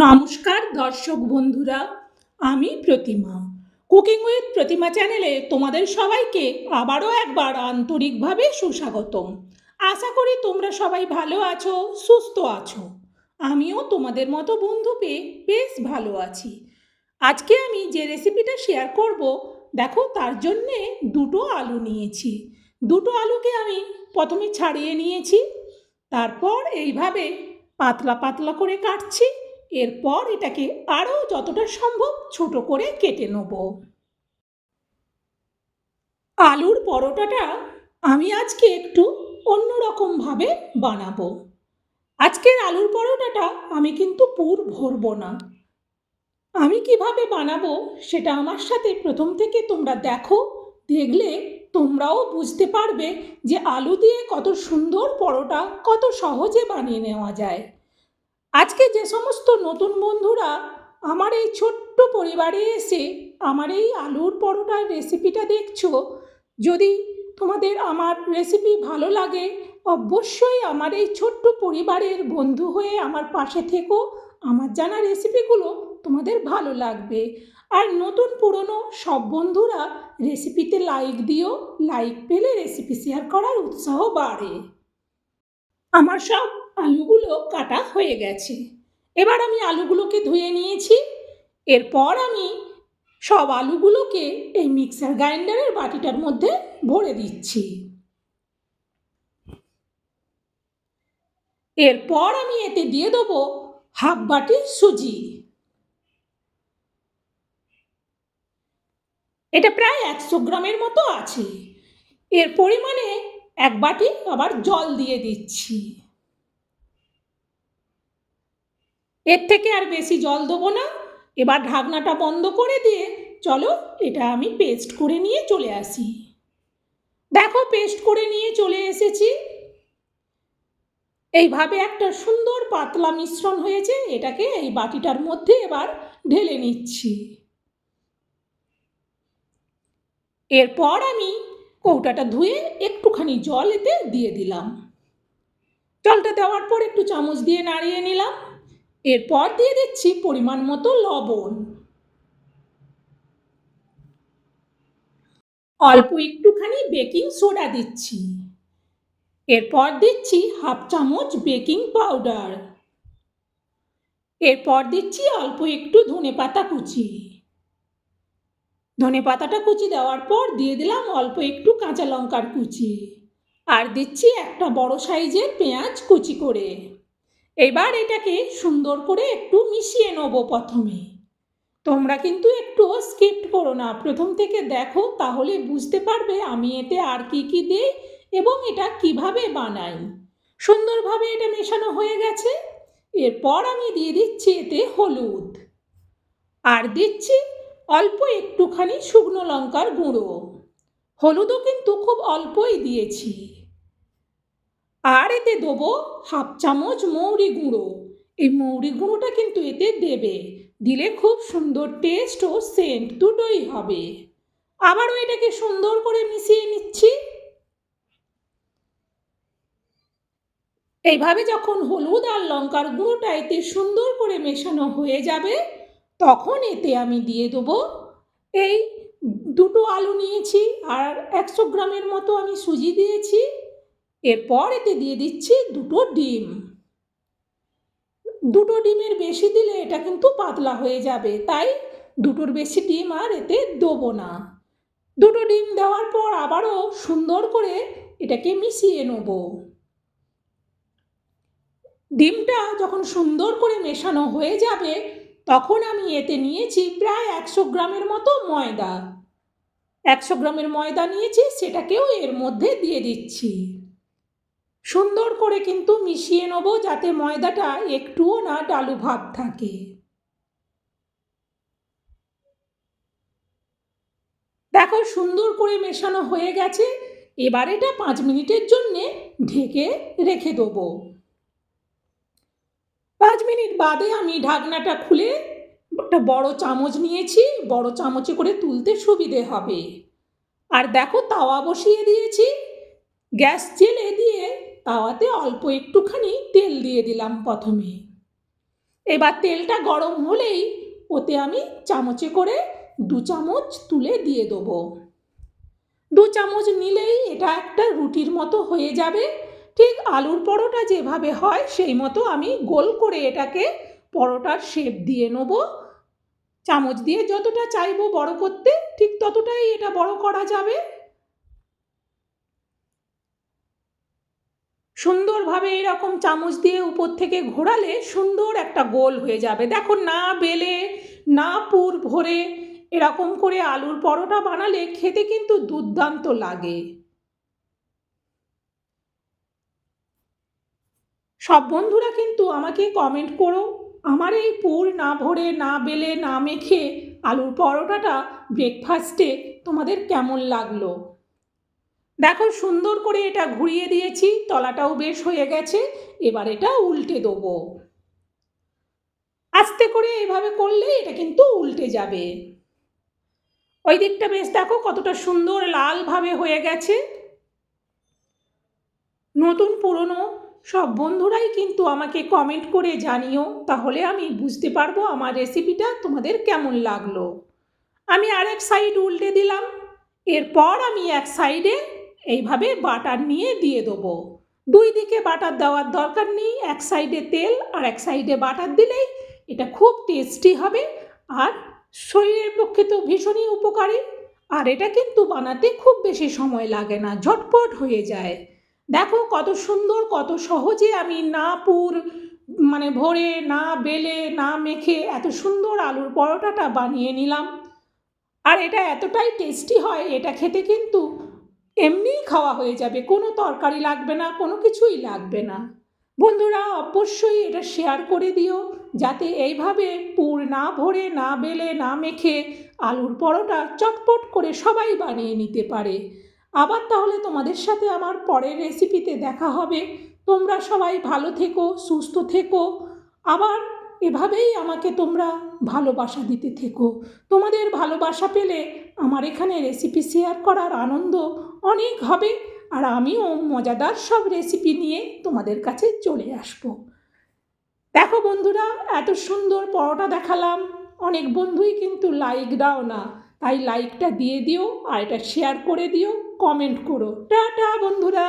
নমস্কার, দর্শক বন্ধুরা, আমি প্রতিমা। কুকিং উইথ প্রতিমা চ্যানেলে তোমাদের সবাইকে আবারও একবার আন্তরিকভাবে সুস্বাগতম। আশা করি তোমরা সবাই ভালো আছো, সুস্থ আছো। আমিও তোমাদের মতো বন্ধু পেয়ে বেশ ভালো আছি। আজকে আমি যে রেসিপিটা শেয়ার করব, দেখো তার জন্যে দুটো আলু নিয়েছি। দুটো আলুকে আমি প্রথমে ছাড়িয়ে নিয়েছি, তারপর এইভাবে পাতলা পাতলা করে কাটছি। এরপর এটাকে আরও যতটা সম্ভব ছোট করে কেটে নেব। আলুর পরোটাটা আমি আজকে একটু অন্যরকমভাবে বানাবো। আজকের আলুর পরোটাটা আমি কিন্তু পুর ভরবো না। আমি কীভাবে বানাবো সেটা আমার সাথে প্রথম থেকে তোমরা দেখো, দেখলে তোমরাও বুঝতে পারবে যে আলু দিয়ে কত সুন্দর পরোটা কত সহজে বানিয়ে নেওয়া যায়। আজকে যে সমস্ত নতুন বন্ধুরা আমার এই ছোট্ট পরিবারে এসে আমার এই আলুর পরোটার রেসিপিটা দেখছ, যদি তোমাদের আমার রেসিপি ভালো লাগে, অবশ্যই আমার এই ছোট্ট পরিবারের বন্ধু হয়ে আমার পাশে থেকো। আমার জানা রেসিপিগুলো তোমাদের ভালো লাগবে। আর নতুন পুরনো সব বন্ধুরা রেসিপিতে লাইক দিও লাইক পেলে রেসিপি শেয়ার করার উৎসাহ বাড়ে। আমার সব আলুগুলো কাটা হয়ে গেছে। এবার আমি আলুগুলোকে ধুয়ে নিয়েছি। এরপর আমি সব আলুগুলোকে এই মিক্সার গ্রাইন্ডারের বাটিটার মধ্যে ভরে দিচ্ছি। এরপর আমি এতে দিয়ে দেবো হাফ বাটি সুজি। এটা প্রায় একশো গ্রামের মতো আছে। এর পরিমাণে এক বাটি আবার জল দিয়ে দিচ্ছি। এর থেকে আর বেশি জল দেবো না। এবার ঢাকনাটা বন্ধ করে দিয়ে চলো এটা আমি পেস্ট করে নিয়ে চলে আসি। দেখো পেস্ট করে নিয়ে চলে এসেছি। এইভাবে একটা সুন্দর পাতলা মিশ্রণ হয়েছে। এটাকে এই বাটিটার মধ্যে এবার ঢেলে নিচ্ছি। এরপর আমি কৌটাটা ধুয়ে একটুখানি জল এতে দিয়ে দিলাম। জলটা দেওয়ার পর একটু চামচ দিয়ে নাড়িয়ে নিলাম। এরপর দিয়ে দিচ্ছি পরিমাণ মতো লবণ। অল্প একটুখানি বেকিং সোডা দিচ্ছি। এরপর দিচ্ছি হাফ চামচ বেকিং পাউডার। এরপর দিচ্ছি অল্প একটু ধনে পাতা কুচি। ধনে পাতাটা কুচি দেওয়ার পর দিয়ে দিলাম অল্প একটু কাঁচা লঙ্কার কুচি। আর দিচ্ছি একটা বড় সাইজের পেঁয়াজ কুচি করে। এবার এটাকে সুন্দর করে একটু মিশিয়ে নেব প্রথমে। তোমরা কিন্তু একটু স্কিপ করো না, প্রথম থেকে দেখো তাহলে বুঝতে পারবে আমি এতে আর কি কি দিই এবং এটা কীভাবে বানাই। সুন্দরভাবে এটা মেশানো হয়ে গেছে। এরপর আমি দিয়ে দিচ্ছি এতে হলুদ। আর দিচ্ছি অল্প একটুখানি শুকনো লঙ্কার গুঁড়ো। হলুদও কিন্তু খুব অল্পই দিয়েছি। আর এতে দেবো হাফ চামচ মৌরি গুঁড়ো। এই মৌরি গুঁড়োটা কিন্তু এতে দেবে। দিলে খুব সুন্দর টেস্ট ও সেন্ট দুটোই হবে। আবারও এটাকে সুন্দর করে মিশিয়ে নিচ্ছি। এইভাবে যখন হলুদ আর লঙ্কার গুঁড়োটা এতে সুন্দর করে মেশানো হয়ে যাবে তখন এতে আমি দিয়ে দেবো এই দুটো আলু নিয়েছি আর একশো গ্রামের মতো আমি সুজি দিয়েছি। এরপর এতে দিয়ে দিচ্ছি দুটো ডিম। দুটো ডিমের বেশি দিলে এটা কিন্তু পাতলা হয়ে যাবে, তাই দুটোর বেশি ডিম আর এতে দেবো না। দুটো ডিম দেওয়ার পর আবারও সুন্দর করে এটাকে মিশিয়ে নেব। ডিমটা যখন সুন্দর করে মেশানো হয়ে যাবে তখন আমি এতে নিয়েছি প্রায় একশো গ্রামের মতো ময়দা। একশো গ্রামের ময়দা নিয়েছি, সেটাকেও এর মধ্যে দিয়ে দিচ্ছি। সুন্দর করে কিন্তু মিশিয়ে নেব যাতে ময়দাটা একটুও না ডালু ভাব থাকে। দেখো, সুন্দর করে মেশানো হয়ে গেছে। এবার এটা পাঁচ মিনিটের জন্যে ঢেকে রেখে দেবো। পাঁচ মিনিট বাদে আমি ঢাকনাটা খুলে একটা বড় চামচ নিয়েছি, বড় চামচে করে তুলতে সুবিধে হবে। আর দেখো তাওয়া বসিয়ে দিয়েছি। গ্যাস জেলে দিয়ে তাওয়াতে অল্প একটুখানি তেল দিয়ে দিলাম প্রথমে। এবার তেলটা গরম হলেই ওতে আমি চামচে করে দু চামচ তুলে দিয়ে দেবো। দু চামচ নিলেই এটা একটা রুটির মতো হয়ে যাবে। ঠিক আলুর পরোটা যেভাবে হয়, সেই মতো আমি গোল করে এটাকে পরোটার শেপ দিয়ে নেব। চামচ দিয়ে যতটা চাইব বড় করতে, ঠিক ততটাই এটা বড় করা যাবে। সুন্দরভাবে এরকম চামচ দিয়ে উপর থেকে ঘোরালে সুন্দর একটা গোল হয়ে যাবে। দেখো না বেলে, না পুর ভরে এরকম করে আলুর পরোটা বানালে খেতে কিন্তু দুর্দান্ত লাগে। সব বন্ধুরা কিন্তু আমাকে কমেন্ট করো। আমার এই পুর না ভরে, না বেলে, না মেখে আলুর পরোটাটা ব্রেকফাস্টে তোমাদের কেমন লাগল? দেখো সুন্দর করে এটা ঘুরিয়ে দিয়েছি, তলাটাও বেশ হয়ে গেছে, এবার এটা উল্টে দেবো। আস্তে করে এভাবে করলে এটা কিন্তু উল্টে যাবে। ওই দিকটা বেশ দেখো কতটা সুন্দর লালভাবে হয়ে গেছে। নতুন পুরনো সব বন্ধুরাই কিন্তু আমাকে কমেন্ট করে জানিও, তাহলে আমি বুঝতে পারব আমার রেসিপিটা তোমাদের কেমন লাগল। আমি আরেক সাইড উল্টে দিলাম, এরপর আমি এক সাইডে এইভাবে বাটার নিয়ে দিয়ে দেবো। দুই দিকে বাটার দেওয়ার দরকার নেই, এক সাইডে তেল আর এক সাইডে বাটার দিলেই এটা খুব টেস্টি হবে আর শরীরের পক্ষে তো ভীষণই উপকারী। আর এটা কিন্তু বানাতে খুব বেশি সময় লাগে না, ঝটপট হয়ে যায়। দেখো কত সুন্দর, কত সহজে আমি না পুর মানে ভরে, না বেলে, না মেখে এত সুন্দর আলুর পরোটাটা বানিয়ে নিলাম। আর এটা এতটাই টেস্টি হয়, এটা খেতে কিন্তু এমনিই খাওয়া হয়ে যাবে, কোনো তরকারি লাগবে না, কোনো কিছুই লাগবে না। বন্ধুরা, অবশ্যই এটা শেয়ার করে দিও, যাতে এইভাবে পুর না ভরে, না বেলে, না মেখে আলুর পরোটা চটপট করে সবাই বানিয়ে নিতে পারে। আবার তাহলে তোমাদের সাথে আমার পরের রেসিপিতে দেখা হবে। তোমরা সবাই ভালো থেকো, সুস্থ থেকো। আবার এভাবেই আমাকে তোমরা ভালোবাসা দিতে থেকো। তোমাদের ভালোবাসা পেলে আমার এখানে রেসিপি শেয়ার করার আনন্দ অনেক হবে। আর আমিও মজাদার সব রেসিপি নিয়ে তোমাদের কাছে চলে আসব। দেখো বন্ধুরা, এত সুন্দর পরোটা দেখালাম। অনেক বন্ধুই কিন্তু লাইক দাও না। তাই লাইকটা দিয়ে দিও আর এটা শেয়ার করে দিও। কমেন্ট করো। টাটা বন্ধুরা।